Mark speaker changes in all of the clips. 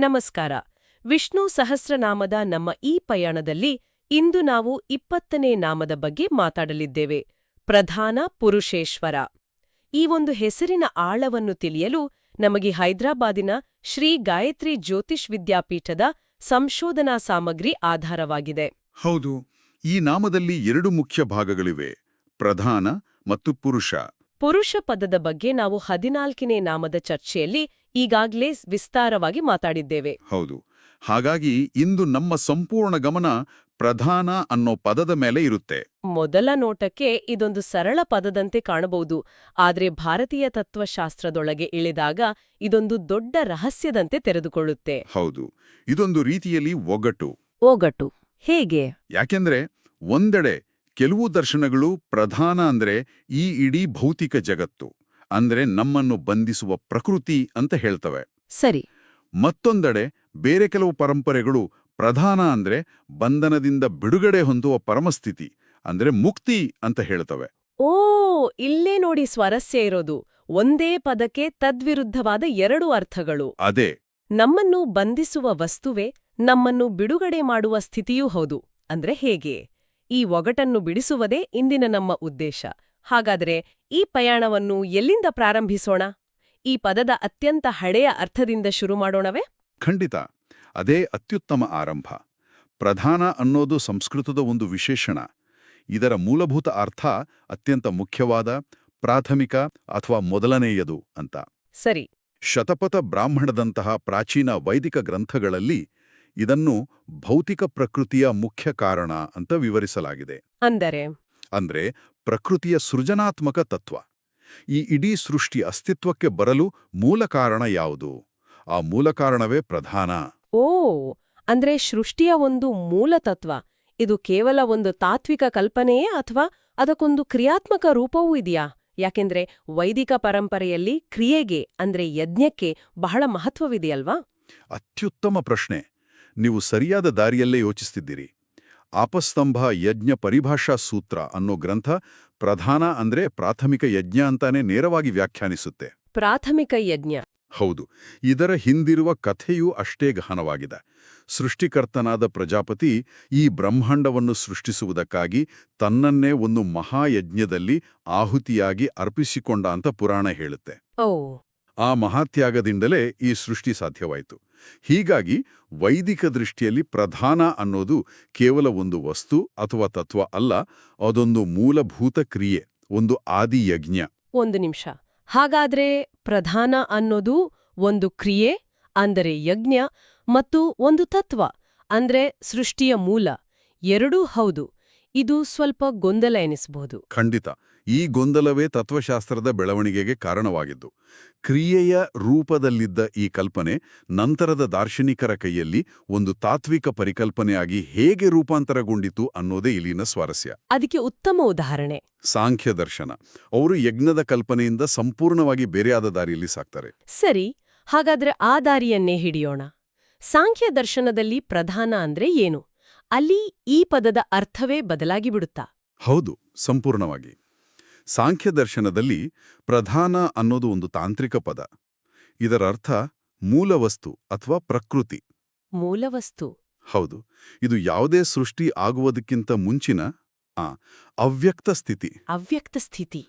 Speaker 1: ನಮಸ್ಕಾರ. ವಿಷ್ಣು ಸಹಸ್ರನಾಮದ ನಮ್ಮ ಈ ಪಯಣದಲ್ಲಿ ಇಂದು ನಾವು ಇಪ್ಪತ್ತನೇ ನಾಮದ ಬಗ್ಗೆ ಮಾತಾಡಲಿದ್ದೇವೆ. ಪ್ರಧಾನ ಪುರುಷೇಶ್ವರ. ಈ ಒಂದು ಹೆಸರಿನ ಆಳವನ್ನು ತಿಳಿಯಲು ನಮಗೆ ಹೈದರಾಬಾದಿನ ಶ್ರೀ ಗಾಯತ್ರಿ ಜ್ಯೋತಿಷ್ ವಿದ್ಯಾಪೀಠದ ಸಂಶೋಧನಾ ಸಾಮಗ್ರಿ ಆಧಾರವಾಗಿದೆ.
Speaker 2: ಹೌದು ಈ ನಾಮದಲ್ಲಿ ಎರಡು ಮುಖ್ಯ ಭಾಗಗಳಿವೆ ಪ್ರಧಾನ ಮತ್ತು ಪುರುಷ.
Speaker 1: ಪುರುಷ ಪದದ ಬಗ್ಗೆ ನಾವು ಹದಿನಾಲ್ಕನೇ ನಾಮದ ಚರ್ಚೆಯಲ್ಲಿ ಈಗಾಗಲೇ ವಿಸ್ತಾರವಾಗಿ ಮಾತಾಡಿದ್ದೇವೆ.
Speaker 2: ಹೌದು. ಹಾಗಾಗಿ ಇಂದು ನಮ್ಮ ಸಂಪೂರ್ಣ ಗಮನ ಪ್ರಧಾನ ಅನ್ನೋ ಪದದ ಮೇಲೆ ಇರುತ್ತೆ.
Speaker 1: ಮೊದಲ ನೋಟಕ್ಕೆ ಇದೊಂದು ಸರಳ ಪದದಂತೆ ಕಾಣಬಹುದು. ಆದರೆ ಭಾರತೀಯ ತತ್ವಶಾಸ್ತ್ರದೊಳಗೆ ಇಳಿದಾಗ ಇದೊಂದು ದೊಡ್ಡ ರಹಸ್ಯದಂತೆ ತೆರೆದುಕೊಳ್ಳುತ್ತೆ.
Speaker 2: ಹೌದು. ಇದೊಂದು ರೀತಿಯಲ್ಲಿ ಒಗಟು.
Speaker 1: ಒಗಟು. ಹೇಗೆ?
Speaker 2: ಯಾಕೆಂದ್ರೆ ಒಂದೆಡೆ ಕೆಲವು ದರ್ಶನಗಳು ಪ್ರಧಾನ ಅಂದ್ರೆ ಈ ಇಡೀ ಭೌತಿಕ ಜಗತ್ತು. ಅಂದ್ರೆ ನಮ್ಮನ್ನು ಬಂಧಿಸುವ ಪ್ರಕೃತಿ ಅಂತ ಹೇಳ್ತವೆ.
Speaker 1: ಸರಿ.
Speaker 2: ಮತ್ತೊಂದೆಡೆ ಬೇರೆ ಕೆಲವು ಪರಂಪರೆಗಳು ಪ್ರಧಾನ ಅಂದ್ರೆ ಬಂಧನದಿಂದ ಬಿಡುಗಡೆ ಹೊಂದುವ ಪರಮಸ್ಥಿತಿ ಅಂದ್ರೆ ಮುಕ್ತಿ ಅಂತ ಹೇಳ್ತವೆ.
Speaker 1: ಓ ಇಲ್ಲೇ ನೋಡಿ ಸ್ವಾರಸ್ಯ ಇರೋದು. ಒಂದೇ ಪದಕ್ಕೆ ತದ್ವಿರುದ್ಧವಾದ ಎರಡು ಅರ್ಥಗಳು.
Speaker 2: ಅದೇ.
Speaker 1: ನಮ್ಮನ್ನು ಬಂಧಿಸುವ ವಸ್ತುವೇ ನಮ್ಮನ್ನು ಬಿಡುಗಡೆ ಮಾಡುವ ಸ್ಥಿತಿಯೂ ಹೌದು. ಅಂದ್ರೆ ಹೇಗೆ? ಈ ಒಗಟನ್ನು ಬಿಡಿಸುವುದೇ ಇಂದಿನ ನಮ್ಮ ಉದ್ದೇಶ. ಹಾಗಾದ್ರೆ ಈ ಪಯಾಣವನ್ನು ಎಲ್ಲಿಂದ ಪ್ರಾರಂಭಿಸೋಣ? ಈ ಪದದ ಅತ್ಯಂತ ಹಳೆಯ ಅರ್ಥದಿಂದ ಶುರು ಮಾಡೋಣವೇ?
Speaker 2: ಖಂಡಿತ. ಅದೇ ಅತ್ಯುತ್ತಮ ಆರಂಭ. ಪ್ರಧಾನ ಅನ್ನೋದು ಸಂಸ್ಕೃತದ ಒಂದು ವಿಶೇಷಣ. ಇದರ ಮೂಲಭೂತ ಅರ್ಥ ಅತ್ಯಂತ ಮುಖ್ಯವಾದ ಪ್ರಾಥಮಿಕ ಅಥವಾ ಮೊದಲನೆಯದು ಅಂತ.
Speaker 1: ಸರಿ.
Speaker 2: ಶತಪಥ ಬ್ರಾಹ್ಮಣದಂತಹ ಪ್ರಾಚೀನ ವೈದಿಕ ಗ್ರಂಥಗಳಲ್ಲಿ ಇದನ್ನು ಭೌತಿಕ ಪ್ರಕೃತಿಯ ಮುಖ್ಯ ಕಾರಣ ಅಂತ ವಿವರಿಸಲಾಗಿದೆ.
Speaker 1: ಅಂದರೆ?
Speaker 2: ಅಂದ್ರೆ ಪ್ರಕೃತಿಯ ಸೃಜನಾತ್ಮಕ ತತ್ವ. ಈ ಇಡೀ ಸೃಷ್ಟಿ ಅಸ್ತಿತ್ವಕ್ಕೆ ಬರಲು ಮೂಲ ಕಾರಣ ಯಾವುದು? ಆ ಮೂಲ ಕಾರಣವೇ ಪ್ರಧಾನ.
Speaker 1: ಓ ಅಂದ್ರೆ ಸೃಷ್ಟಿಯ ಒಂದು ಮೂಲ ತತ್ವ. ಇದು ಕೇವಲ ಒಂದು ತಾತ್ವಿಕ ಕಲ್ಪನೆಯೇ ಅಥವಾ ಅದಕ್ಕೊಂದು ಕ್ರಿಯಾತ್ಮಕ ರೂಪವೂ ಇದೆಯಾ? ಯಾಕೆಂದ್ರೆ ವೈದಿಕ ಪರಂಪರೆಯಲ್ಲಿ ಕ್ರಿಯೆಗೆ ಅಂದ್ರೆ ಯಜ್ಞಕ್ಕೆ ಬಹಳ ಮಹತ್ವವಿದೆಯಲ್ವಾ?
Speaker 2: ಅತ್ಯುತ್ತಮ ಪ್ರಶ್ನೆ. ನೀವು ಸರಿಯಾದ ದಾರಿಯಲ್ಲೇ ಯೋಚಿಸ್ತಿದ್ದೀರಿ. ಆಪಸ್ತಂಭ ಯಜ್ಞ ಪರಿಭಾಷಾ ಸೂತ್ರ ಅನ್ನೋ ಗ್ರಂಥ ಪ್ರಧಾನ ಅಂದ್ರೆ ಪ್ರಾಥಮಿಕ ಯಜ್ಞ ಅಂತಾನೆ ನೇರವಾಗಿ ವ್ಯಾಖ್ಯಾನಿಸುತ್ತೆ.
Speaker 1: ಪ್ರಾಥಮಿಕ ಯಜ್ಞ.
Speaker 2: ಹೌದು ಇದರ ಹಿಂದಿರುವ ಕಥೆಯೂ ಅಷ್ಟೇ ಗಹನವಾಗಿದೆ. ಸೃಷ್ಟಿಕರ್ತನಾದ ಪ್ರಜಾಪತಿ ಈ ಬ್ರಹ್ಮಾಂಡವನ್ನು ಸೃಷ್ಟಿಸುವುದಕ್ಕಾಗಿ ತನ್ನನ್ನೇ ಒಂದು ಮಹಾಯಜ್ಞದಲ್ಲಿ ಆಹುತಿಯಾಗಿ ಅರ್ಪಿಸಿಕೊಂಡ ಅಂತ ಪುರಾಣ ಹೇಳುತ್ತೆ.
Speaker 1: ಓ
Speaker 2: ಆ ಮಹಾತ್ಯಾಗದಿಂದಲೇ ಈ ಸೃಷ್ಟಿ ಸಾಧ್ಯವಾಯಿತು. ಹೀಗಾಗಿ ವೈದಿಕ ದೃಷ್ಟಿಯಲ್ಲಿ ಪ್ರಧಾನ ಅನ್ನೋದು ಕೇವಲ ಒಂದು ವಸ್ತು ಅಥವಾ ತತ್ವ ಅಲ್ಲ, ಅದೊಂದು ಮೂಲಭೂತ ಕ್ರಿಯೆ, ಒಂದು ಆದಿಯಜ್ಞ.
Speaker 1: ಒಂದು ನಿಮಿಷ. ಹಾಗಾದ್ರೆ ಪ್ರಧಾನ ಅನ್ನೋದು ಒಂದು ಕ್ರಿಯೆ, ಅಂದರೆ ಯಜ್ಞ, ಮತ್ತು ಒಂದು ತತ್ವ, ಅಂದ್ರೆ ಸೃಷ್ಟಿಯ ಮೂಲ. ಎರಡೂ ಹೌದು. ಇದು ಸ್ವಲ್ಪ ಗೊಂದಲ ಎನಿಸಬಹುದು.
Speaker 2: ಖಂಡಿತ. ಈ ಗೊಂದಲವೇ ತತ್ವಶಾಸ್ತ್ರದ ಬೆಳವಣಿಗೆಗೆ ಕಾರಣವಾಗಿದ್ದು ಕ್ರಿಯೆಯ ರೂಪದಲ್ಲಿದ್ದ ಈ ಕಲ್ಪನೆ ನಂತರದ ದಾರ್ಶನಿಕರ ಕೈಯಲ್ಲಿ ಒಂದು ತಾತ್ವಿಕ ಪರಿಕಲ್ಪನೆಯಾಗಿ ಹೇಗೆ ರೂಪಾಂತರಗೊಂಡಿತು ಅನ್ನೋದೇ ಇಲ್ಲಿನ ಸ್ವಾರಸ್ಯ.
Speaker 1: ಅದಕ್ಕೆ ಉತ್ತಮ ಉದಾಹರಣೆ.
Speaker 2: ಸಾಂಖ್ಯ ದರ್ಶನ. ಅವರು ಯಜ್ಞದ ಕಲ್ಪನೆಯಿಂದ ಸಂಪೂರ್ಣವಾಗಿ ಬೇರೆಯಾದ ದಾರಿಯಲ್ಲಿ ಸಾಕ್ತಾರೆ.
Speaker 1: ಸರಿ ಹಾಗಾದ್ರೆ ಆ ದಾರಿಯನ್ನೇ ಹಿಡಿಯೋಣ. ಸಾಂಖ್ಯ ದರ್ಶನದಲ್ಲಿ ಪ್ರಧಾನ ಅಂದ್ರೆ ಏನು? ಅಲ್ಲಿ ಈ ಪದದ ಅರ್ಥವೇ ಬದಲಾಗಿಬಿಡುತ್ತಾ
Speaker 2: ಹೌದು ಸಂಪೂರ್ಣವಾಗಿ. ಸಾಂಖ್ಯ ದರ್ಶನದಲ್ಲಿ ಪ್ರಧಾನ ಅನ್ನೋದು ಒಂದು ತಾಂತ್ರಿಕ ಪದ. ಇದರ ಅರ್ಥ ಮೂಲವಸ್ತು ಅಥವಾ ಪ್ರಕೃತಿ.
Speaker 1: ಮೂಲವಸ್ತು.
Speaker 2: ಹೌದು ಇದು ಯಾವುದೇ ಸೃಷ್ಟಿ ಆಗುವುದಕ್ಕಿಂತ ಮುಂಚಿನ ಆ ಅವ್ಯಕ್ತ ಸ್ಥಿತಿ.
Speaker 1: ಅವ್ಯಕ್ತ ಸ್ಥಿತಿ.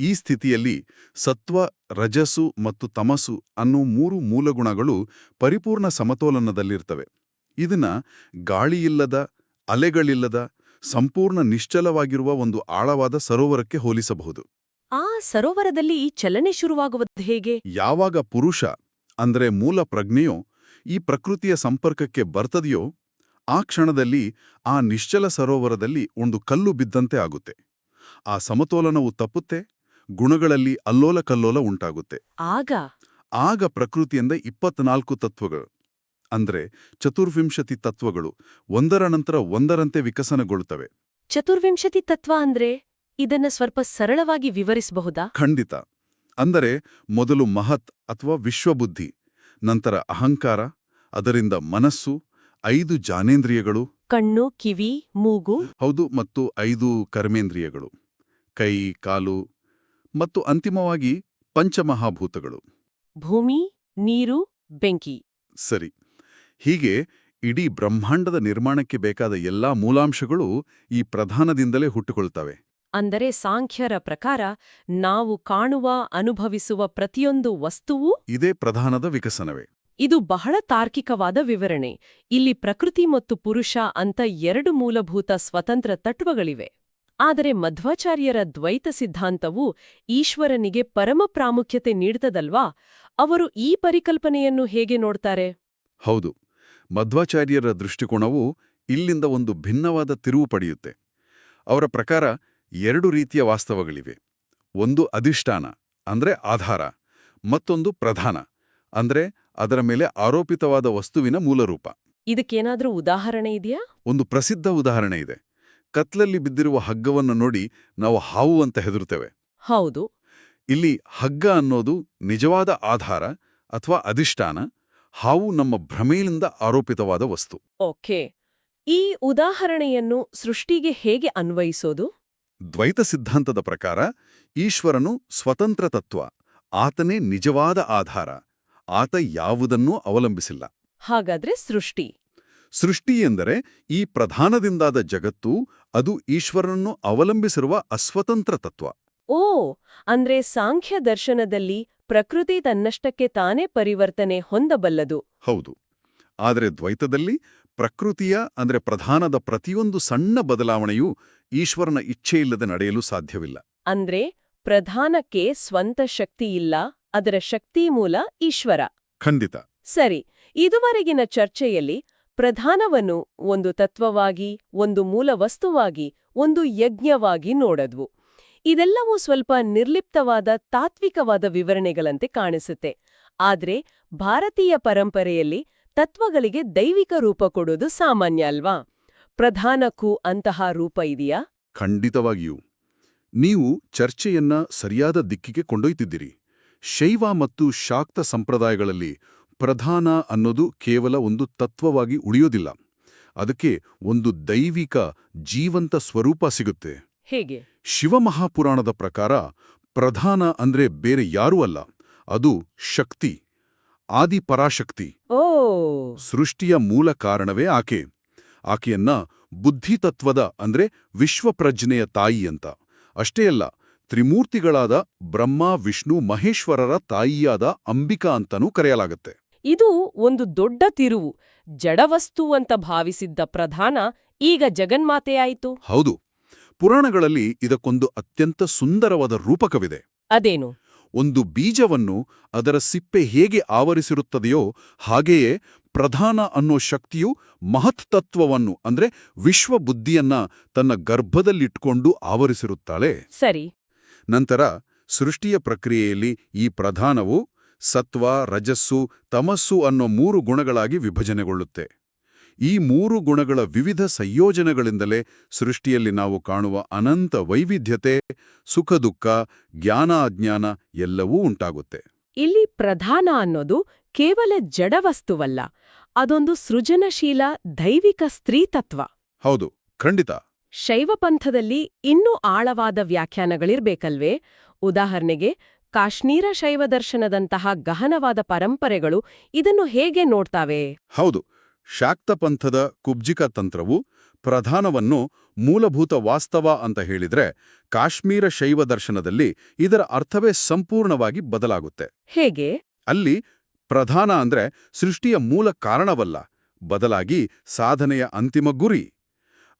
Speaker 2: ಈ ಸ್ಥಿತಿಯಲ್ಲಿ ಸತ್ವ ರಜಸು ಮತ್ತು ತಮಸು ಅನ್ನೋ ಮೂರು ಮೂಲಗುಣಗಳು ಪರಿಪೂರ್ಣ ಸಮತೋಲನದಲ್ಲಿರ್ತವೆ. ಇದನ್ನ ಗಾಳಿಯಿಲ್ಲದ ಅಲೆಗಳಿಲ್ಲದ ಸಂಪೂರ್ಣ ನಿಶ್ಚಲವಾಗಿರುವ ಒಂದು ಆಳವಾದ ಸರೋವರಕ್ಕೆ ಹೋಲಿಸಬಹುದು.
Speaker 1: ಆ ಸರೋವರದಲ್ಲಿ ಈ ಚಲನೆ ಶುರುವಾಗುವುದು ಹೇಗೆ?
Speaker 2: ಯಾವಾಗ ಪುರುಷ ಅಂದರೆ ಮೂಲ ಪ್ರಜ್ಞೆಯೋ ಈ ಪ್ರಕೃತಿಯ ಸಂಪರ್ಕಕ್ಕೆ ಬರ್ತದೆಯೋ ಆ ಕ್ಷಣದಲ್ಲಿ ಆ ನಿಶ್ಚಲ ಸರೋವರದಲ್ಲಿ ಒಂದು ಕಲ್ಲು ಬಿದ್ದಂತೆ ಆಗುತ್ತೆ. ಆ ಸಮತೋಲನವು ತಪ್ಪುತ್ತೆ ಗುಣಗಳಲ್ಲಿ ಅಲ್ಲೋಲ ಕಲ್ಲೋಲ ಉಂಟಾಗುತ್ತೆ.
Speaker 1: ಆಗ?
Speaker 2: ಆಗ ಪ್ರಕೃತಿಯಿಂದ ಇಪ್ಪತ್ನಾಲ್ಕು ತತ್ವಗಳು. ಅಂದ್ರೆ ಚತುರ್ವಿಂಶತಿ ತತ್ವಗಳು ಒಂದರ ನಂತರ ಒಂದರಂತೆ ವಿಕಸನಗೊಳ್ಳುತ್ತವೆ.
Speaker 1: ಚತುರ್ವಿಂಶತಿ ತತ್ವ ಅಂದ್ರೆ ಇದನ್ನ ಸ್ವಲ್ಪ ಸರಳವಾಗಿ ವಿವರಿಸಬಹುದಾ?
Speaker 2: ಖಂಡಿತ. ಅಂದರೆ ಮೊದಲು ಮಹತ್ ಅಥವಾ ವಿಶ್ವಬುದ್ಧಿ ನಂತರ ಅಹಂಕಾರ ಅದರಿಂದ ಮನಸ್ಸು ಐದು ಜಾನೇಂದ್ರಿಯಗಳು.
Speaker 1: ಕಣ್ಣು ಕಿವಿ ಮೂಗು.
Speaker 2: ಹೌದು ಮತ್ತು ಐದು ಕರ್ಮೇಂದ್ರಿಯಗಳು. ಕೈ ಕಾಲು ಮತ್ತು ಅಂತಿಮವಾಗಿ ಪಂಚಮಹಾಭೂತಗಳು.
Speaker 1: ಭೂಮಿ ನೀರು ಬೆಂಕಿ.
Speaker 2: ಸರಿ. ಹೀಗೆ ಇಡೀ ಬ್ರಹ್ಮಾಂಡದ ನಿರ್ಮಾಣಕ್ಕೆ ಬೇಕಾದ ಎಲ್ಲಾ ಮೂಲಾಂಶಗಳು ಈ ಪ್ರಧಾನದಿಂದಲೇ ಹುಟ್ಟುಕೊಳ್ತವೆ.
Speaker 1: ಅಂದರೆ ಸಾಂಖ್ಯರ ಪ್ರಕಾರ ನಾವು ಕಾಣುವ ಅನುಭವಿಸುವ ಪ್ರತಿಯೊಂದು ವಸ್ತುವೂ
Speaker 2: ಇದೇ ಪ್ರಧಾನದ ವಿಕಸನವೇ.
Speaker 1: ಇದು ಬಹಳ ತಾರ್ಕಿಕವಾದ ವಿವರಣೆ. ಇಲ್ಲಿ ಪ್ರಕೃತಿ ಮತ್ತು ಪುರುಷ ಅಂತ ಎರಡು ಮೂಲಭೂತ ಸ್ವತಂತ್ರ ತತ್ವಗಳಿವೆ. ಆದರೆ ಮಧ್ವಾಚಾರ್ಯರ ದ್ವೈತ ಸಿದ್ಧಾಂತವು ಈಶ್ವರನಿಗೆ ಪರಮ ಪ್ರಾಮುಖ್ಯತೆ ನೀಡ್ತದಲ್ವಾ? ಅವರು ಈ ಪರಿಕಲ್ಪನೆಯನ್ನು ಹೇಗೆ ನೋಡ್ತಾರೆ?
Speaker 2: ಹೌದು. ಮಧ್ವಾಚಾರ್ಯರ ದೃಷ್ಟಿಕೋನವು ಇಲ್ಲಿಂದ ಒಂದು ಭಿನ್ನವಾದ ತಿರುವು ಪಡೆಯುತ್ತೆ. ಅವರ ಪ್ರಕಾರ ಎರಡು ರೀತಿಯ ವಾಸ್ತವಗಳಿವೆ. ಒಂದು ಅಧಿಷ್ಠಾನ ಅಂದ್ರೆ ಆಧಾರ ಮತ್ತೊಂದು ಪ್ರಧಾನ ಅಂದ್ರೆ ಅದರ ಮೇಲೆ ಆರೋಪಿತವಾದ ವಸ್ತುವಿನ ಮೂಲರೂಪ.
Speaker 1: ಇದಕ್ಕೇನಾದರೂ ಉದಾಹರಣೆ ಇದೆಯಾ?
Speaker 2: ಒಂದು ಪ್ರಸಿದ್ಧ ಉದಾಹರಣೆ ಇದೆ. ಕತ್ಲಲ್ಲಿ ಬಿದ್ದಿರುವ ಹಗ್ಗವನ್ನು ನೋಡಿ ನಾವು ಹಾವು ಅಂತ ಹೆದರುತ್ತೇವೆ.
Speaker 1: ಹೌದು.
Speaker 2: ಇಲ್ಲಿ ಹಗ್ಗ ಅನ್ನೋದು ನಿಜವಾದ ಆಧಾರ ಅಥವಾ ಅಧಿಷ್ಠಾನ ಹಾವು ನಮ್ಮ ಭ್ರಮೆಯಿಂದ ಆರೋಪಿತವಾದ ವಸ್ತು.
Speaker 1: ಓಕೆ. ಈ ಉದಾಹರಣೆಯನ್ನು ಸೃಷ್ಟಿಗೆ ಹೇಗೆ ಅನ್ವಯಿಸೋದು?
Speaker 2: ದ್ವೈತ ಸಿದ್ಧಾಂತದ ಪ್ರಕಾರ ಈಶ್ವರನು ಸ್ವತಂತ್ರ ತತ್ವ ಆತನೇ ನಿಜವಾದ ಆಧಾರ ಆತ ಯಾವುದನ್ನೂ ಅವಲಂಬಿಸಿಲ್ಲ.
Speaker 1: ಹಾಗಾದ್ರೆ ಸೃಷ್ಟಿ.
Speaker 2: ಸೃಷ್ಟಿ ಎಂದರೆ ಈ ಪ್ರಧಾನದಿಂದಾದ ಜಗತ್ತು ಅದು ಈಶ್ವರನನ್ನು ಅವಲಂಬಿಸಿರುವ ಅಸ್ವತಂತ್ರ ತತ್ವ.
Speaker 1: ಓ ಅಂದ್ರೆ ಸಾಂಖ್ಯ ದರ್ಶನದಲ್ಲಿ ಪ್ರಕೃತಿ ತನ್ನಷ್ಟಕ್ಕೆ ತಾನೇ ಪರಿವರ್ತನೆ ಹೊಂದಬಲ್ಲದು.
Speaker 2: ಹೌದು. ಆದರೆ ದ್ವೈತದಲ್ಲಿ ಪ್ರಕೃತಿಯ ಅಂದರೆ ಪ್ರಧಾನದ ಪ್ರತಿಯೊಂದು ಸಣ್ಣ ಬದಲಾವಣೆಯೂ ಈಶ್ವರನ ಇಚ್ಛೆಯಿಲ್ಲದೆ ನಡೆಯಲು ಸಾಧ್ಯವಿಲ್ಲ.
Speaker 1: ಅಂದ್ರೆ ಪ್ರಧಾನಕ್ಕೆ ಸ್ವಂತ ಶಕ್ತಿ ಇಲ್ಲ ಅದರ ಶಕ್ತಿ ಮೂಲ ಈಶ್ವರ.
Speaker 2: ಖಂಡಿತ.
Speaker 1: ಸರಿ ಇದುವರೆಗಿನ ಚರ್ಚೆಯಲ್ಲಿ ಪ್ರಧಾನವನ್ನು ಒಂದು ತತ್ವವಾಗಿ ಒಂದು ಮೂಲ ವಸ್ತುವಾಗಿ ಒಂದು ಯಜ್ಞವಾಗಿ ನೋಡದ್ವು. ಇದೆಲ್ಲವೂ ಸ್ವಲ್ಪ ನಿರ್ಲಿಪ್ತವಾದ ತಾತ್ವಿಕವಾದ ವಿವರಣೆಗಳಂತೆ ಕಾಣಿಸುತ್ತೆ. ಆದ್ರೆ ಭಾರತೀಯ ಪರಂಪರೆಯಲ್ಲಿ ತತ್ವಗಳಿಗೆ ದೈವಿಕ ರೂಪ ಕೊಡೋದು ಸಾಮಾನ್ಯ ಅಲ್ವಾ? ಪ್ರಧಾನಕ್ಕೂ ಅಂತಹ ರೂಪ ಇದೆಯಾ?
Speaker 2: ಖಂಡಿತವಾಗಿಯೂ. ನೀವು ಚರ್ಚೆಯನ್ನ ಸರಿಯಾದ ದಿಕ್ಕಿಗೆ ಕೊಂಡೊಯ್ತಿದ್ದೀರಿ. ಶೈವ ಮತ್ತು ಶಾಕ್ತ ಸಂಪ್ರದಾಯಗಳಲ್ಲಿ ಪ್ರಧಾನ ಅನ್ನೋದು ಕೇವಲ ಒಂದು ತತ್ವವಾಗಿ ಉಳಿಯೋದಿಲ್ಲ. ಅದಕ್ಕೆ ಒಂದು ದೈವಿಕ ಜೀವಂತ ಸ್ವರೂಪ ಸಿಗುತ್ತೆ.
Speaker 1: ಹೇಗೆ?
Speaker 2: ಶಿವಮಹಾಪುರಾಣದ ಪ್ರಕಾರ ಪ್ರಧಾನ ಅಂದ್ರೆ ಬೇರೆ ಯಾರೂ ಅಲ್ಲ. ಅದು ಶಕ್ತಿ ಆದಿಪರಾಶಕ್ತಿ.
Speaker 1: ಓ!
Speaker 2: ಸೃಷ್ಟಿಯ ಮೂಲ ಕಾರಣವೇ ಆಕೆ. ಆಕೆಯನ್ನ ಬುದ್ಧಿತತ್ವದ ಅಂದ್ರೆ ವಿಶ್ವಪ್ರಜ್ಞೆಯ ತಾಯಿ ಅಂತ. ಅಷ್ಟೇ ಅಲ್ಲ ತ್ರಿಮೂರ್ತಿಗಳಾದ ಬ್ರಹ್ಮ ವಿಷ್ಣು ಮಹೇಶ್ವರರ ತಾಯಿಯಾದ ಅಂಬಿಕಾ ಅಂತನೂ ಕರೆಯಲಾಗತ್ತೆ.
Speaker 1: ಇದು ಒಂದು ದೊಡ್ಡ ತಿರುವು. ಜಡವಸ್ತು ಅಂತ ಭಾವಿಸಿದ್ದ ಪ್ರಧಾನ ಈಗ ಜಗನ್ಮಾತೆಯಾಯಿತು.
Speaker 2: ಹೌದು. ಪುರಾಣಗಳಲ್ಲಿ ಇದಕ್ಕೊಂದು ಅತ್ಯಂತ ಸುಂದರವಾದ ರೂಪಕವಿದೆ.
Speaker 1: ಅದೇನು?
Speaker 2: ಒಂದು ಬೀಜವನ್ನು ಅದರ ಸಿಪ್ಪೆ ಹೇಗೆ ಆವರಿಸಿರುತ್ತದೆಯೋ ಹಾಗೆಯೇ ಪ್ರಧಾನ ಅನ್ನೋ ಶಕ್ತಿಯು ಮಹತ್ ತತ್ವವನ್ನು ಅಂದ್ರೆ ವಿಶ್ವಬುದ್ಧಿಯನ್ನ ತನ್ನ ಗರ್ಭದಲ್ಲಿಟ್ಕೊಂಡು ಆವರಿಸಿರುತ್ತಾಳೆ.
Speaker 1: ಸರಿ.
Speaker 2: ನಂತರ ಸೃಷ್ಟಿಯ ಪ್ರಕ್ರಿಯೆಯಲ್ಲಿ ಈ ಪ್ರಧಾನವು ಸತ್ವ ರಜಸ್ಸು ತಮಸ್ಸು ಅನ್ನೋ ಮೂರು ಗುಣಗಳಾಗಿ ವಿಭಜನೆಗೊಳ್ಳುತ್ತೆ. ಈ ಮೂರು ಗುಣಗಳ ವಿವಿಧ ಸಂಯೋಜನೆಗಳಿಂದಲೇ ಸೃಷ್ಟಿಯಲ್ಲಿ ನಾವು ಕಾಣುವ ಅನಂತ ವೈವಿಧ್ಯತೆ ಸುಖ ದುಃಖ ಜ್ಞಾನ ಅಜ್ಞಾನ ಎಲ್ಲವೂ ಉಂಟಾಗುತ್ತೆ.
Speaker 1: ಇಲ್ಲಿ ಪ್ರಧಾನ ಅನ್ನೋದು ಕೇವಲ ಜಡವಸ್ತುವಲ್ಲ ಅದೊಂದು ಸೃಜನಶೀಲ ದೈವಿಕ ಸ್ತ್ರೀತತ್ವ
Speaker 2: ಹೌದು ಖಂಡಿತ.
Speaker 1: ಶೈವಪಂಥದಲ್ಲಿ ಇನ್ನೂ ಆಳವಾದ ವ್ಯಾಖ್ಯಾನಗಳಿರ್ಬೇಕಲ್ವೇ? ಉದಾಹರಣೆಗೆ ಕಾಶ್ಮೀರ ಶೈವ ದರ್ಶನದಂತಹ ಗಹನವಾದ ಪರಂಪರೆಗಳು ಇದನ್ನು ಹೇಗೆ ನೋಡ್ತಾವೆ?
Speaker 2: ಹೌದು ಶಾಕ್ತ ಪಂಥದ ಕುಬ್ಜಿಕ ತಂತ್ರವು ಪ್ರಧಾನವನ್ನು ಮೂಲಭೂತ ವಾಸ್ತವ ಅಂತ ಹೇಳಿದ್ರೆ ಕಾಶ್ಮೀರ ಶೈವ ದರ್ಶನದಲ್ಲಿ ಇದರ ಅರ್ಥವೇ ಸಂಪೂರ್ಣವಾಗಿ ಬದಲಾಗುತ್ತೆ.
Speaker 1: ಹೇಗೆ?
Speaker 2: ಅಲ್ಲಿ ಪ್ರಧಾನ ಅಂದ್ರೆ ಸೃಷ್ಟಿಯ ಮೂಲ ಕಾರಣವಲ್ಲ ಬದಲಾಗಿ ಸಾಧನೆಯ ಅಂತಿಮ ಗುರಿ.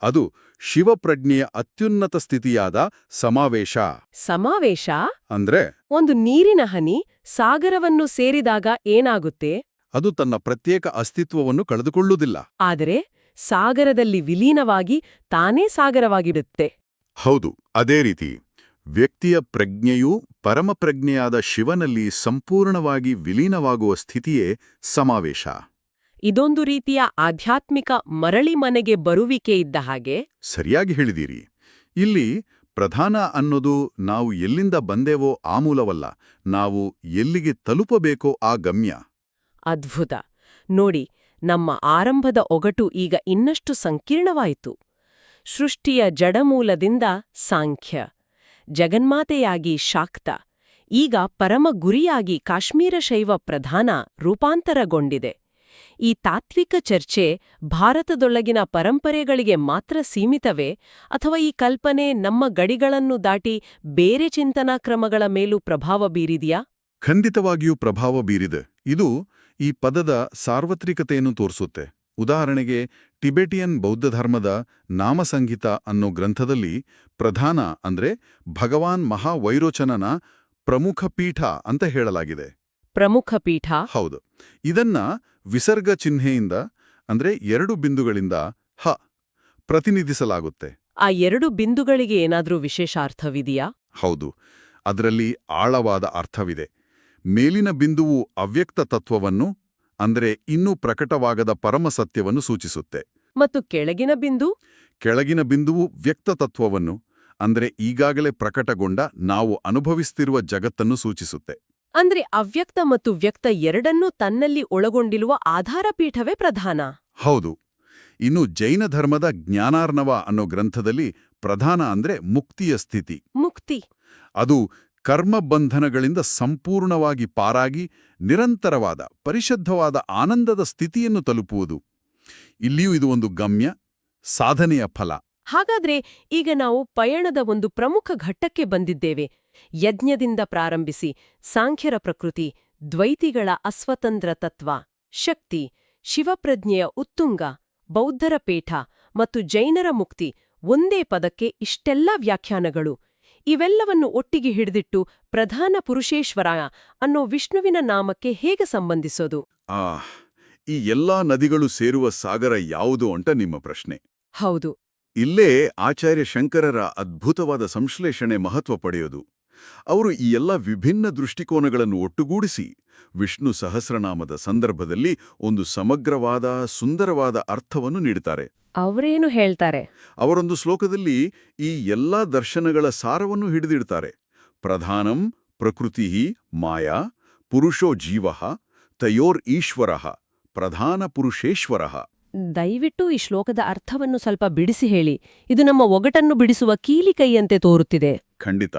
Speaker 2: ಅದು ಶಿವಪ್ರಜ್ಞೆಯ ಅತ್ಯುನ್ನತ ಸ್ಥಿತಿಯಾದ ಸಮಾವೇಶ.
Speaker 1: ಸಮಾವೇಶ?
Speaker 2: ಅಂದ್ರೆ
Speaker 1: ಒಂದು ನೀರಿನ ಹನಿ ಸಾಗರವನ್ನು ಸೇರಿದಾಗ ಏನಾಗುತ್ತೆ?
Speaker 2: ಅದು ತನ್ನ ಪ್ರತ್ಯೇಕ ಅಸ್ತಿತ್ವವನ್ನು ಕಳೆದುಕೊಳ್ಳುವುದಿಲ್ಲ.
Speaker 1: ಆದರೆ ಸಾಗರದಲ್ಲಿ ವಿಲೀನವಾಗಿ ತಾನೇ ಸಾಗರವಾಗಿಡುತ್ತೆ
Speaker 2: ಹೌದು ಅದೇ ರೀತಿ. ವ್ಯಕ್ತಿಯ ಪ್ರಜ್ಞೆಯು ಪರಮಪ್ರಜ್ಞೆಯಾದ ಶಿವನಲ್ಲಿ ಸಂಪೂರ್ಣವಾಗಿ ವಿಲೀನವಾಗುವ ಸ್ಥಿತಿಯೇ ಸಮಾವೇಶ.
Speaker 1: ಇದೊಂದು ರೀತಿಯ ಆಧ್ಯಾತ್ಮಿಕ ಮರಳಿ ಮನೆಗೆ ಬರುವಿಕೆ ಇದ್ದ ಹಾಗೆ.
Speaker 2: ಸರಿಯಾಗಿ ಹೇಳಿದಿರಿ ಇಲ್ಲಿ ಪ್ರಧಾನ ಅನ್ನೋದು ನಾವು ಎಲ್ಲಿಂದ ಬಂದೆವೋ ಆ ಮೂಲವಲ್ಲ ನಾವು ಎಲ್ಲಿಗೆ ತಲುಪಬೇಕೋ ಆ ಗಮ್ಯ.
Speaker 1: ಅದ್ಭುತ. ನೋಡಿ, ನಮ್ಮ ಆರಂಭದ ಒಗಟು ಈಗ ಇನ್ನಷ್ಟು ಸಂಕೀರ್ಣವಾಯಿತು. ಸೃಷ್ಟಿಯ ಜಡಮೂಲದಿಂದ ಸಾಂಖ್ಯ. ಜಗನ್ಮಾತೆಯಾಗಿ ಶಾಕ್ತ. ಈಗ ಪರಮ ಗುರಿಯಾಗಿ ಕಾಶ್ಮೀರ ಶೈವ ಪ್ರಧಾನ ರೂಪಾಂತರಗೊಂಡಿದೆ. ಈ ತಾತ್ವಿಕ ಚರ್ಚೆ ಭಾರತದೊಳಗಿನ ಪರಂಪರೆಗಳಿಗೆ ಮಾತ್ರ ಸೀಮಿತವೇ ಅಥವಾ ಈ ಕಲ್ಪನೆ ನಮ್ಮ ಗಡಿಗಳನ್ನು ದಾಟಿ ಬೇರೆ ಚಿಂತನಾ ಕ್ರಮಗಳ ಮೇಲೂ ಪ್ರಭಾವ ಬೀರಿದೆಯಾ?
Speaker 2: ಖಂಡಿತವಾಗಿಯೂ ಪ್ರಭಾವ ಬೀರಿದೆ. ಇದು ಈ ಪದದ ಸಾರ್ವತ್ರಿಕತೆಯನ್ನು ತೋರಿಸುತ್ತೆ. ಉದಾಹರಣೆಗೆ ಟಿಬೆಟಿಯನ್ ಬೌದ್ಧ ಧರ್ಮದ ನಾಮಸಂಗೀತ ಅನ್ನೋ ಗ್ರಂಥದಲ್ಲಿ ಪ್ರಧಾನ ಅಂದ್ರೆ ಭಗವಾನ್ ಮಹಾವೈರೋಚನನ ಪ್ರಮುಖ ಪೀಠ ಅಂತ ಹೇಳಲಾಗಿದೆ.
Speaker 1: ಪ್ರಮುಖ ಪೀಠ?
Speaker 2: ಹೌದು. ಇದನ್ನ ವಿಸರ್ಗ ಚಿಹ್ನೆಯಿಂದ ಅಂದ್ರೆ ಎರಡು ಬಿಂದುಗಳಿಂದ ಹ ಪ್ರತಿನಿಧಿಸಲಾಗುತ್ತೆ.
Speaker 1: ಆ ಎರಡು ಬಿಂದುಗಳಿಗೆ ಏನಾದರೂ ವಿಶೇಷ ಅರ್ಥವಿದೆಯಾ?
Speaker 2: ಹೌದು. ಅದರಲ್ಲಿ ಆಳವಾದ ಅರ್ಥವಿದೆ. ಮೇಲಿನ ಬಿಂದುವು ಅವ್ಯಕ್ತ ತತ್ವವನ್ನು ಅಂದರೆ ಇನ್ನೂ ಪ್ರಕಟವಾಗದ ಪರಮಸತ್ಯವನ್ನು ಸೂಚಿಸುತ್ತೆ.
Speaker 1: ಮತ್ತು ಕೆಳಗಿನ ಬಿಂದು?
Speaker 2: ಕೆಳಗಿನ ಬಿಂದುವು ವ್ಯಕ್ತ ತತ್ವವನ್ನು ಅಂದ್ರೆ ಈಗಾಗಲೇ ಪ್ರಕಟಗೊಂಡ ನಾವು ಅನುಭವಿಸ್ತಿರುವ ಜಗತ್ತನ್ನು ಸೂಚಿಸುತ್ತೆ.
Speaker 1: ಅಂದ್ರೆ ಅವ್ಯಕ್ತ ಮತ್ತು ವ್ಯಕ್ತ ಎರಡನ್ನೂ ತನ್ನಲ್ಲಿ ಒಳಗೊಂಡಿರುವ ಆಧಾರಪೀಠವೇ ಪ್ರಧಾನ.
Speaker 2: ಹೌದು. ಇನ್ನು ಜೈನ ಧರ್ಮದ ಜ್ಞಾನಾರ್ಣವ ಅನ್ನೋ ಗ್ರಂಥದಲ್ಲಿ ಪ್ರಧಾನ ಅಂದ್ರೆ ಮುಕ್ತಿಯ ಸ್ಥಿತಿ.
Speaker 1: ಮುಕ್ತಿ.
Speaker 2: ಅದು ಕರ್ಮಬಂಧನಗಳಿಂದ ಸಂಪೂರ್ಣವಾಗಿ ಪಾರಾಗಿ ನಿರಂತರವಾದ, ಪರಿಶುದ್ಧವಾದ ಆನಂದದ ಸ್ಥಿತಿಯನ್ನು ತಲುಪುವುದು. ಇಲ್ಲಿಯೂ ಇದು ಒಂದು ಗಮ್ಯ, ಸಾಧನೆಯ ಫಲ.
Speaker 1: ಹಾಗಾದ್ರೆ ಈಗ ನಾವು ಪಯಣದ ಒಂದು ಪ್ರಮುಖ ಘಟ್ಟಕ್ಕೆ ಬಂದಿದ್ದೇವೆ. ಯಜ್ಞದಿಂದ ಪ್ರಾರಂಭಿಸಿ, ಸಾಂಖ್ಯರ ಪ್ರಕೃತಿ, ದ್ವೈತಿಗಳ ಅಸ್ವತಂತ್ರ ತತ್ವ, ಶಕ್ತಿ, ಶಿವಪ್ರಜ್ಞೆಯ ಉತ್ತುಂಗ, ಬೌದ್ಧರ ಪೀಠ ಮತ್ತು ಜೈನರ ಮುಕ್ತಿ ಒಂದೇ ಪದಕ್ಕೆ ಇಷ್ಟೆಲ್ಲ ವ್ಯಾಖ್ಯಾನಗಳು. ಇವೆಲ್ಲವನ್ನು ಒಟ್ಟಿಗೆ ಹಿಡಿದಿಟ್ಟು ಪ್ರಧಾನ ಪುರುಷೇಶ್ವರ ಅನ್ನೋ ವಿಷ್ಣುವಿನ ನಾಮಕ್ಕೆ ಹೇಗೆ ಸಂಬಂಧಿಸೋದು?
Speaker 2: ಆ ಈ ಎಲ್ಲಾ ನದಿಗಳು ಸೇರುವ ಸಾಗರ ಯಾವುದು ಅಂತ ನಿಮ್ಮ ಪ್ರಶ್ನೆ.
Speaker 1: ಹೌದು.
Speaker 2: ಇಲ್ಲೇ ಆಚಾರ್ಯ ಶಂಕರರ ಅದ್ಭುತವಾದ ಸಂಶ್ಲೇಷಣೆ ಮಹತ್ವ ಪಡೆಯೋದು. ಅವರು ಈ ಎಲ್ಲ ವಿಭಿನ್ನ ದೃಷ್ಟಿಕೋನಗಳನ್ನು ಒಟ್ಟುಗೂಡಿಸಿ ವಿಷ್ಣು ಸಹಸ್ರನಾಮದ ಸಂದರ್ಭದಲ್ಲಿ ಒಂದು ಸಮಗ್ರವಾದ ಸುಂದರವಾದ ಅರ್ಥವನ್ನು ನೀಡುತ್ತಾರೆ.
Speaker 1: ಅವರೇನು ಹೇಳ್ತಾರೆ?
Speaker 2: ಅವರೊಂದು ಶ್ಲೋಕದಲ್ಲಿ ಈ ಎಲ್ಲಾ ದರ್ಶನಗಳ ಸಾರವನ್ನು ಹಿಡಿದಿಡ್ತಾರೆ. ಪ್ರಧಾನಂ ಪ್ರಕೃತಿ ಮಾಯಾ ಪುರುಷೋ ಜೀವ ತಯೋರ್ ಈಶ್ವರ ಪ್ರಧಾನ ಪುರುಷೇಶ್ವರ.
Speaker 1: ದಯವಿಟ್ಟು ಈ ಶ್ಲೋಕದ ಅರ್ಥವನ್ನು ಸ್ವಲ್ಪ ಬಿಡಿಸಿ ಹೇಳಿ. ಇದು ನಮ್ಮ ಒಗಟನ್ನು ಬಿಡಿಸುವ ಕೀಲಿಕೈಯಂತೆ ತೋರುತ್ತಿದೆ.
Speaker 2: ಖಂಡಿತ.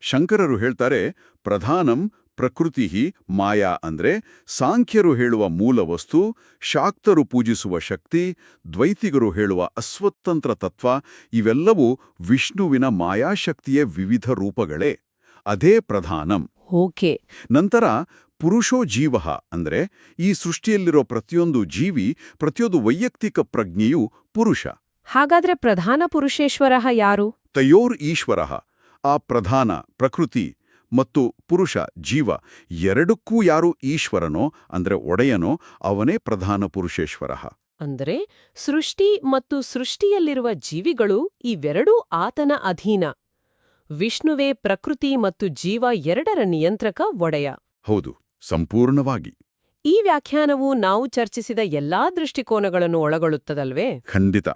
Speaker 2: ಶಂಕರರು ಹೇಳ್ತಾರೆ ಪ್ರಧಾನಂ ಪ್ರಕೃತಿ ಮಾಯಾ ಅಂದ್ರೆ ಸಾಂಖ್ಯರು ಹೇಳುವ ಮೂಲ ವಸ್ತು ಶಾಕ್ತರು ಪೂಜಿಸುವ ಶಕ್ತಿ ದ್ವೈತಿಗರು ಹೇಳುವ ಅಸ್ವತಂತ್ರ ತತ್ವ ಇವೆಲ್ಲವೂ ವಿಷ್ಣುವಿನ ಮಾಯಾಶಕ್ತಿಯ ವಿವಿಧ ರೂಪಗಳೇ. ಅದೇ ಪ್ರಧಾನಂ.
Speaker 1: ಓಕೆ.
Speaker 2: ನಂತರ ಪುರುಷೋ ಜೀವ ಅಂದ್ರೆ ಈ ಸೃಷ್ಟಿಯಲ್ಲಿರೋ ಪ್ರತಿಯೊಂದು ಜೀವಿ ಪ್ರತಿಯೊಂದು ವೈಯಕ್ತಿಕ ಪ್ರಜ್ಞೆಯೂ ಪುರುಷ.
Speaker 1: ಹಾಗಾದ್ರೆ ಪ್ರಧಾನ ಪುರುಷೇಶ್ವರ ಯಾರು?
Speaker 2: ತಯೋರ್ ಈಶ್ವರ ಆ ಪ್ರಧಾನ ಪ್ರಕೃತಿ. ಮತ್ತು ಪುರುಷ ಜೀವ ಎರಡಕ್ಕೂ ಯಾರು ಈಶ್ವರನೋ ಅಂದ್ರೆ ಒಡೆಯನೋ ಅವನೇ ಪ್ರಧಾನ ಪುರುಷೇಶ್ವರ
Speaker 1: ಅಂದರೆ ಸೃಷ್ಟಿ ಮತ್ತು ಸೃಷ್ಟಿಯಲ್ಲಿರುವ ಜೀವಿಗಳು ಇವೆರಡೂ ಆತನ ಅಧೀನ. ವಿಷ್ಣುವೇ ಪ್ರಕೃತಿ ಮತ್ತು ಜೀವ ಎರಡರ ನಿಯಂತ್ರಕ ಒಡೆಯ.
Speaker 2: ಹೌದು ಸಂಪೂರ್ಣವಾಗಿ.
Speaker 1: ಈ ವ್ಯಾಖ್ಯಾನವು ನಾವು ಚರ್ಚಿಸಿದ ಎಲ್ಲಾ ದೃಷ್ಟಿಕೋನಗಳನ್ನು ಒಳಗೊಳ್ಳುತ್ತದಲ್ವೇ?
Speaker 2: ಖಂಡಿತ.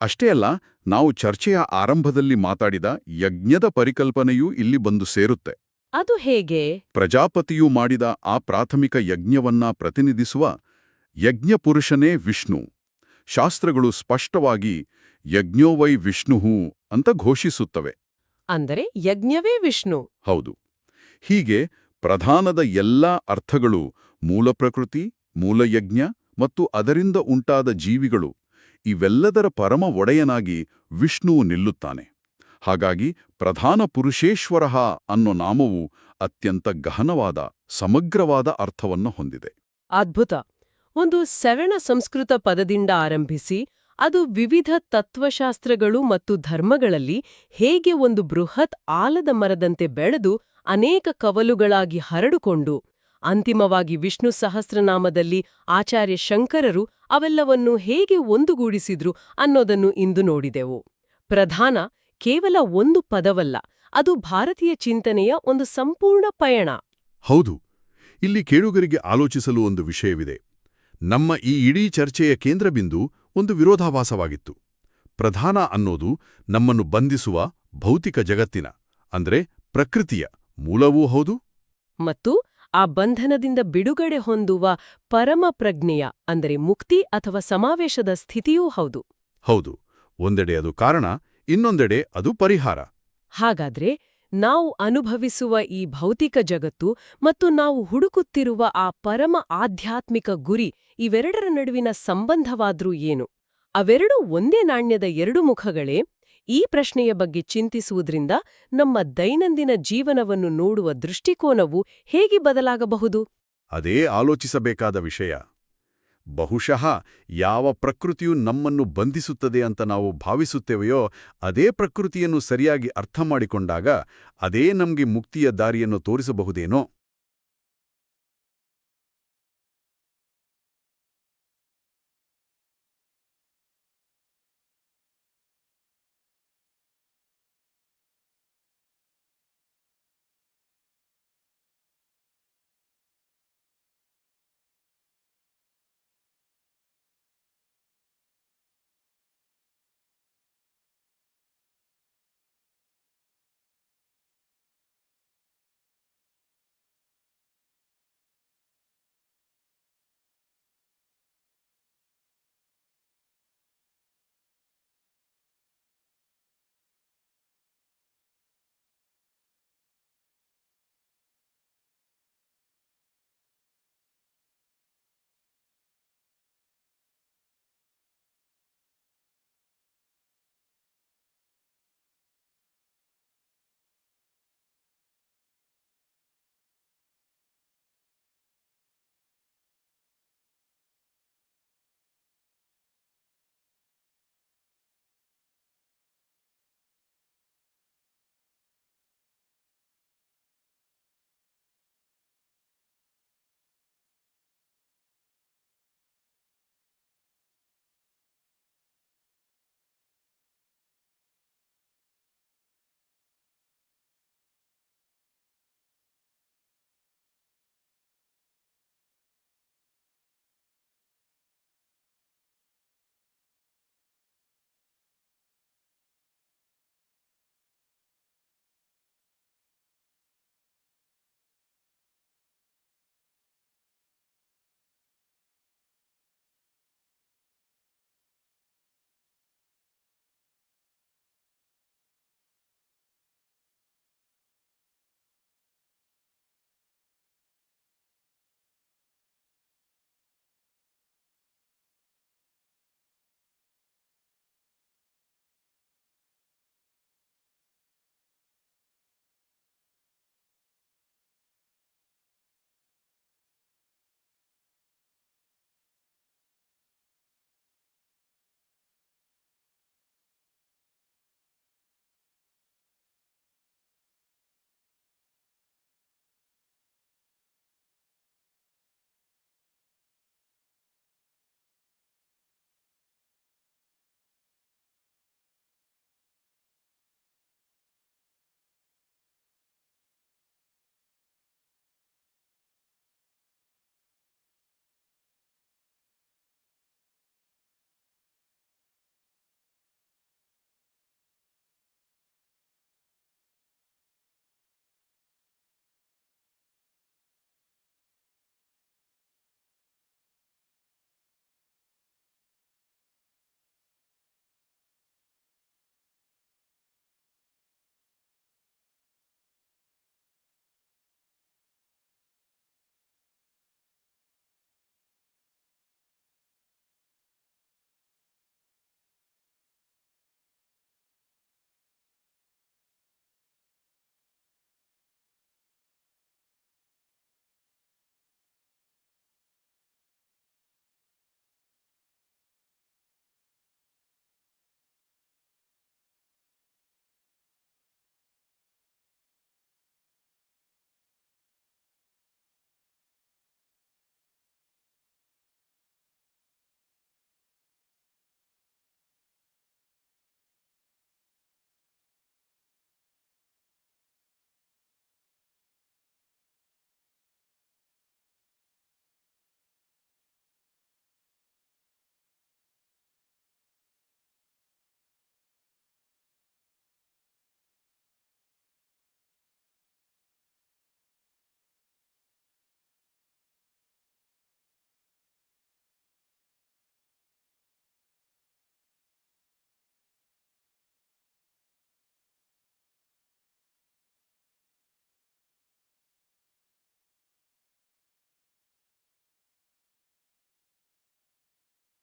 Speaker 2: ಅಷ್ಟೇ ಅಲ್ಲ ನಾವು ಚರ್ಚೆಯ ಆರಂಭದಲ್ಲಿ ಮಾತಾಡಿದ ಯಜ್ಞದ ಪರಿಕಲ್ಪನೆಯೂ ಇಲ್ಲಿ ಬಂದು ಸೇರುತ್ತೆ.
Speaker 1: ಅದು ಹೇಗೆ?
Speaker 2: ಪ್ರಜಾಪತಿಯು ಮಾಡಿದ ಆ ಪ್ರಾಥಮಿಕ ಯಜ್ಞವನ್ನ ಪ್ರತಿನಿಧಿಸುವ ಯಜ್ಞಪುರುಷನೇ ವಿಷ್ಣು. ಶಾಸ್ತ್ರಗಳು ಸ್ಪಷ್ಟವಾಗಿ ಯಜ್ಞೋವೈ ವಿಷ್ಣುಹು ಅಂತ ಘೋಷಿಸುತ್ತವೆ.
Speaker 1: ಅಂದರೆ ಯಜ್ಞವೇ ವಿಷ್ಣು.
Speaker 2: ಹೌದು. ಹೀಗೆ ಪ್ರಧಾನದ ಎಲ್ಲಾ ಅರ್ಥಗಳು ಮೂಲ ಪ್ರಕೃತಿ ಮೂಲಯಜ್ಞ ಮತ್ತು ಅದರಿಂದ ಉಂಟಾದ ಜೀವಿಗಳು ಇವೆಲ್ಲದರ ಪರಮ ಒಡೆಯನಾಗಿ ವಿಷ್ಣುವು ನಿಲ್ಲುತ್ತಾನೆ. ಹಾಗಾಗಿ ಪ್ರಧಾನ ಪುರುಷೇಶ್ವರ ಅನ್ನೋ ನಾಮವು ಅತ್ಯಂತ ಗಹನವಾದ, ಸಮಗ್ರವಾದ ಅರ್ಥವನ್ನು ಹೊಂದಿದೆ.
Speaker 1: ಅದ್ಭುತ! ಒಂದು ಸೆವೆಣ ಸಂಸ್ಕೃತ ಪದದಿಂದ ಆರಂಭಿಸಿ, ಅದು ವಿವಿಧ ತತ್ವಶಾಸ್ತ್ರಗಳು ಮತ್ತು ಧರ್ಮಗಳಲ್ಲಿ ಹೇಗೆ ಒಂದು ಬೃಹತ್ ಆಲದ ಮರದಂತೆ ಬೆಳೆದು ಅನೇಕ ಕವಲುಗಳಾಗಿ ಹರಡುಕೊಂಡು ಅಂತಿಮವಾಗಿ ವಿಷ್ಣು ಸಹಸ್ರನಾಮದಲ್ಲಿ ಆಚಾರ್ಯ ಶಂಕರರು ಅವೆಲ್ಲವನ್ನು ಹೇಗೆ ಒಂದುಗೂಡಿಸಿದ್ರು ಅನ್ನೋದನ್ನು ಇಂದು ನೋಡಿದೆವು. ಪ್ರಧಾನ ಕೇವಲ ಒಂದು ಪದವಲ್ಲ ಅದು ಭಾರತೀಯ ಚಿಂತನೆಯ ಒಂದು ಸಂಪೂರ್ಣ ಪಯಣ.
Speaker 2: ಹೌದು ಇಲ್ಲಿ ಕೇಳುಗರಿಗೆ ಆಲೋಚಿಸಲು ಒಂದು ವಿಷಯವಿದೆ. ನಮ್ಮ ಈ ಇಡೀ ಚರ್ಚೆಯ ಕೇಂದ್ರಬಿಂದು ಒಂದು ವಿರೋಧಾಭಾಸವಾಗಿತ್ತು. ಪ್ರಧಾನ ಅನ್ನೋದು ನಮ್ಮನ್ನು ಬಂಧಿಸುವ ಭೌತಿಕ ಜಗತ್ತಿನ ಅಂದ್ರೆ ಪ್ರಕೃತಿಯ ಮೂಲವೂ ಹೌದು?
Speaker 1: ಮತ್ತು ಆ ಬಂಧನದಿಂದ ಬಿಡುಗಡೆ ಹೊಂದುವ ಪರಮ ಪ್ರಜ್ಞೆಯ ಅಂದರೆ ಮುಕ್ತಿ ಅಥವಾ ಸಮಾವೇಶದ ಸ್ಥಿತಿಯೂ ಹೌದು.
Speaker 2: ಹೌದು. ಒಂದೆಡೆ ಅದು ಕಾರಣ ಇನ್ನೊಂದೆಡೆ ಅದು ಪರಿಹಾರ.
Speaker 1: ಹಾಗಾದ್ರೆ ನಾವು ಅನುಭವಿಸುವ ಈ ಭೌತಿಕ ಜಗತ್ತು ಮತ್ತು ನಾವು ಹುಡುಕುತ್ತಿರುವ ಆ ಪರಮ ಆಧ್ಯಾತ್ಮಿಕ ಗುರಿ ಇವೆರಡರ ನಡುವಿನ ಸಂಬಂಧವಾದ್ರೂ ಏನು? ಅವೆರಡೂ ಒಂದೇ ನಾಣ್ಯದ ಎರಡು ಮುಖಗಳೇ? ಈ ಪ್ರಶ್ನೆಯ ಬಗ್ಗೆ ಚಿಂತಿಸುವುದರಿಂದ ನಮ್ಮ ದೈನಂದಿನ ಜೀವನವನ್ನು ನೋಡುವ ದೃಷ್ಟಿಕೋನವು ಹೇಗೆ ಬದಲಾಗಬಹುದು?
Speaker 2: ಅದೇ ಆಲೋಚಿಸಬೇಕಾದ ವಿಷಯ. ಬಹುಶಃ ಯಾವ ಪ್ರಕೃತಿಯು ನಮ್ಮನ್ನು ಬಂಧಿಸುತ್ತದೆ ಅಂತ ನಾವು ಭಾವಿಸುತ್ತೇವೆಯೋ, ಅದೇ ಪ್ರಕೃತಿಯನ್ನು ಸರಿಯಾಗಿ ಅರ್ಥ ಮಾಡಿಕೊಂಡಾಗ ಅದೇ ನಮಗೆ ಮುಕ್ತಿಯ ದಾರಿಯನ್ನು ತೋರಿಸಬಹುದೇನೋ?